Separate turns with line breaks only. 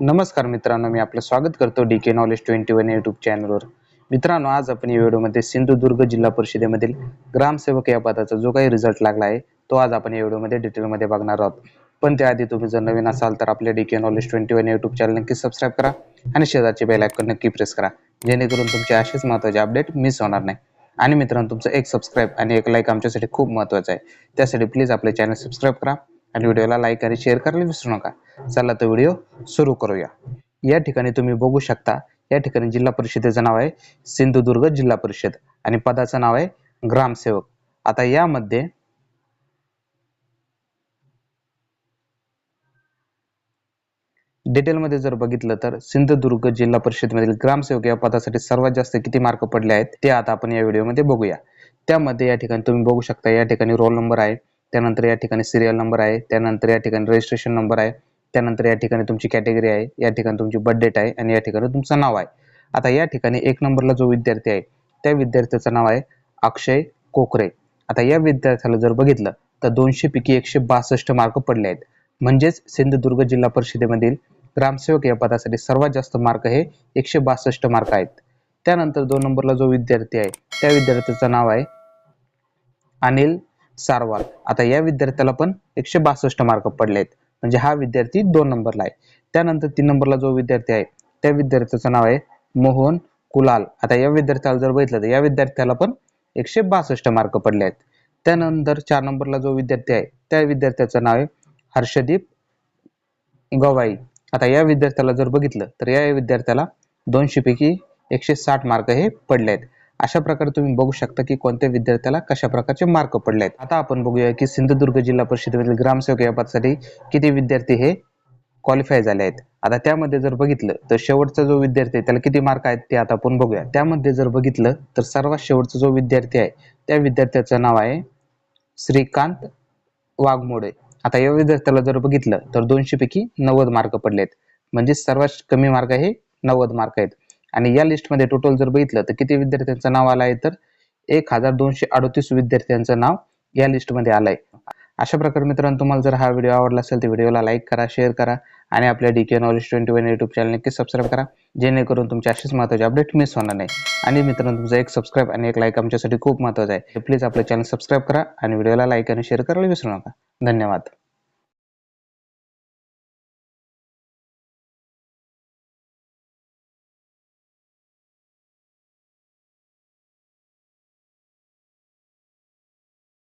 नमस्कार मित्रांनो मी आपलं स्वागत करतो D K knowledge twenty one YouTube चॅनलवर मित्रांनो आज आपण या व्हिडिओमध्ये सिंधुदुर्ग जिल्हा परिषदेमधील ग्रामसेवक या पदाचा जो काही रिझल्ट लागला आहे तो आज आपण या व्हिडिओमध्ये डिटेलमध्ये बघणार आहोत. पण त्याआधी तुम्ही जर नवीन असाल तर आपल्या D K knowledge twenty one YouTube channel नक्की सबस्क्राईब करा आणि शेजारचे बेल आयकॉन नक्की प्रेस करा. जेणेकरून तुमचे असेच महत्त्वाचे अपडेट मिस होणार नाही. आणि मित्रांनो तुमचं एक सबस्क्राईब आणि एक लाईक आमच्यासाठी खूप महत्त्वाचं आहे. त्यासाठी प्लीज आपले चॅनल सबस्क्राईब करा. आणि व्हिडिओला लाईक आणि शेअर करायला विसरू नका. चला तर व्हिडिओ सुरू करूया. या ठिकाणी तुम्ही बघू शकता या ठिकाणी जिल्हा परिषदेचं नाव आहे सिंधुदुर्ग जिल्हा परिषद आणि पदाचं नाव आहे ग्रामसेवक. आता यामध्ये डिटेलमध्ये जर बघितलं तर सिंधुदुर्ग जिल्हा परिषदेमधील ग्रामसेवक या पदासाठी सर्वात जास्त किती मार्क पडले आहेत ते आता आपण या व्हिडिओमध्ये बघूया. त्यामध्ये या ठिकाणी तुम्ही बघू शकता या ठिकाणी रोल नंबर आहे त्यानंतर या ठिकाणी सिरियल नंबर आहे त्यानंतर या ठिकाणी रजिस्ट्रेशन नंबर आहे त्यानंतर या ठिकाणी तुमची कॅटेगरी आहे या ठिकाणी तुमची बर्थ डेट आहे आणि या ठिकाणी तुमचं नाव आहे. आता या ठिकाणी एक नंबरला जो विद्यार्थी आहे त्या विद्यार्थ्याचं नाव आहे अक्षय कोकरे. आता या विद्यार्थ्याला जर बघितलं तर दोनशे पैकी एकशे बासष्ट मार्क पडले आहेत. म्हणजेच सिंधुदुर्ग जिल्हा परिषदेमधील ग्रामसेवक या पदासाठी सर्वात जास्त मार्क हे एकशे बासष्ट मार्क आहेत. त्यानंतर दोन नंबरला जो विद्यार्थी आहे त्या विद्यार्थ्याचं नाव आहे अनिल सारवाल आता या विद्यार्थ्याला पण एकशे बासष्ट मार्क पडले आहेत. म्हणजे हा विद्यार्थी दोन नंबरला आहे. त्यानंतर तीन नंबरला जो विद्यार्थी आहे त्या विद्यार्थ्याचं नाव आहे मोहन कुलाल. आता या विद्यार्थ्याला जर बघितलं तर या विद्यार्थ्याला पण एकशे बासष्ट मार्क पडले आहेत. त्यानंतर चार नंबरला जो विद्यार्थी आहे त्या विद्यार्थ्याचं नाव आहे हर्षदीप गवाई. आता या विद्यार्थ्याला जर बघितलं तर या विद्यार्थ्याला दोनशे पैकी एकशे साठ मार्क हे पडले आहेत. अशा प्रकारे तुम्ही बघू शकता की कोणत्या विद्यार्थ्याला कशा प्रकारचे मार्क पडले आहेत आता आपण बघूया की सिंधुदुर्ग जिल्हा परिषदेमधील ग्रामसेवक या पदासाठी किती विद्यार्थी हे क्वालिफाय झाले आहेत. आता त्यामध्ये जर बघितलं तर शेवटचा जो विद्यार्थी आहे त्याला किती मार्क आहेत ते आता आपण बघूया. त्यामध्ये जर बघितलं तर सर्वात शेवटचा जो विद्यार्थी आहे त्या विद्यार्थ्याचं नाव आहे श्रीकांत वाघमोडे. आता या विद्यार्थ्याला जर बघितलं तर दोनशे पैकी नव्वद मार्क पडलेत. म्हणजे सर्वात कमी मार्क हे नव्वद मार्क आहेत. आणि या लिस्टमध्ये टोटल जर बघितलं तर किती विद्यार्थ्यांचं नाव आलं आहे तर एक हजार दोनशे अडतीस विद्यार्थ्यांचं नाव या लिस्टमध्ये आलं आहे अशा प्रकारे मित्रांनो तुम्हाला जर हा व्हिडिओ आवडला असेल तर व्हिडिओला लाईक करा शेअर करा आणि आपल्या D K knowledge twenty one YouTube channel नक्की सबस्क्राईब करा. जेणेकरून तुमचे असेच महत्त्वाचे अपडेट मिस होणार नाही. आणि मित्रांनो तुमचा एक सबस्क्राईब आणि एक लाईक आमच्यासाठी खूप महत्त्वाचं आहे. प्लीज आपलं चॅनल सबस्क्राईब करा आणि व्हिडिओला लाईक आणि शेअर करायला विसरू नका. धन्यवाद.